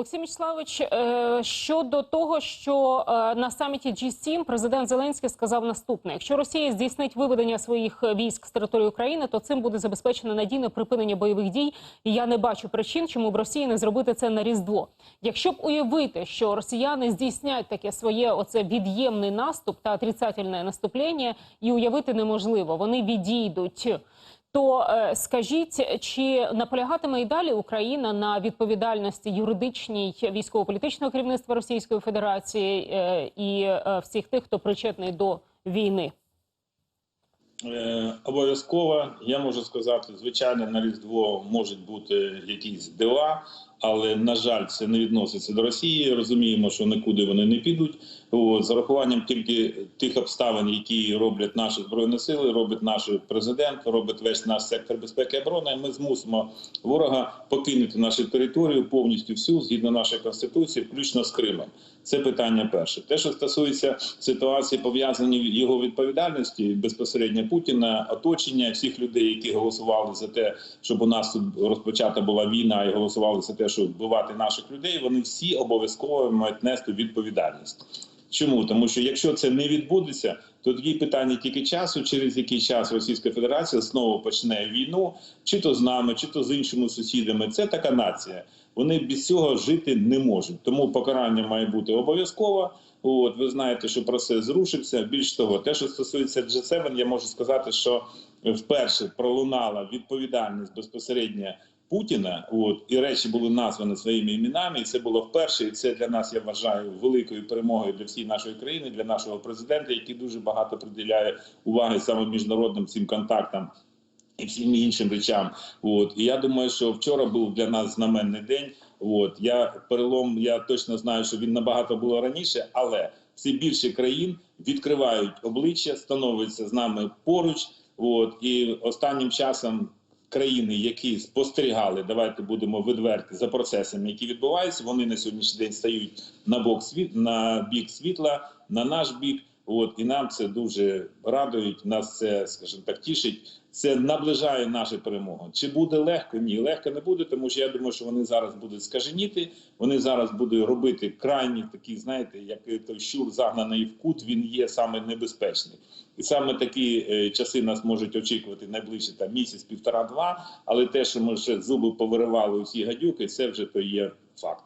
Олексій Мічславович, е, щодо того, що е, на саміті G7 президент Зеленський сказав наступне: якщо Росія здійснить виведення своїх військ з території України, то цим буде забезпечено надійне припинення бойових дій. І я не бачу причин, чому б Росії не зробити це на різдво. Якщо б уявити, що росіяни здійснять таке своє оце від'ємний наступ та отрицательне наступлення, і уявити неможливо, вони відійдуть. То е, скажіть, чи наполягатиме і далі Україна на відповідальності юридичній військово-політичного керівництва Російської Федерації е, і е, всіх тих, хто причетний до війни? Обов'язково я можу сказати, звичайно, на різдво можуть бути якісь дива, але на жаль, це не відноситься до Росії. Розуміємо, що нікуди вони не підуть. З урахуванням тільки тих обставин, які роблять наші збройні сили, робить наш президент, робить весь наш сектор безпеки і оборони. Ми змусимо ворога покинути нашу територію повністю всю згідно нашої конституції, включно з Кримом. Це питання перше. Те, що стосується ситуації, пов'язані його відповідальності безпосередньо Путіна, оточення всіх людей, які голосували за те, щоб у нас тут розпочата була війна, і голосували за те, щоб вбивати наших людей. Вони всі обов'язково мають нести відповідальність. Чому тому, що якщо це не відбудеться, то тоді питання тільки часу, через який час Російська Федерація знову почне війну, чи то з нами, чи то з іншими сусідами. Це така нація. Вони без цього жити не можуть. Тому покарання має бути обов'язково. От ви знаєте, що процес зрушився. Більш того, те, що стосується G7, я можу сказати, що вперше пролунала відповідальність безпосередньо Путіна. От і речі були названі своїми іменами. І це було вперше. І це для нас я вважаю великою перемогою для всієї нашої країни, для нашого президента, який дуже багато приділяє уваги саме міжнародним цим контактам. І всім іншим речам, от і я думаю, що вчора був для нас знаменний день. От я перелом, я точно знаю, що він набагато було раніше, але все більше країн відкривають обличчя, становляться з нами поруч. От і останнім часом країни, які спостерігали, давайте будемо відверті за процесами, які відбуваються. Вони на сьогоднішній день стають на бок світ на бік світла, на наш бік. От і нам це дуже радують. Нас це, скажімо так, тішить. Це наближає нашу перемогу. Чи буде легко? Ні, легко не буде, тому що я думаю, що вони зараз будуть скаженіти. Вони зараз будуть робити крайні такі, знаєте, як той щур загнаний в кут. Він є саме небезпечний, і саме такі е, часи нас можуть очікувати найближче там місяць, півтора-два. Але те, що ми ще зуби повиривали усі гадюки, це вже то є факт.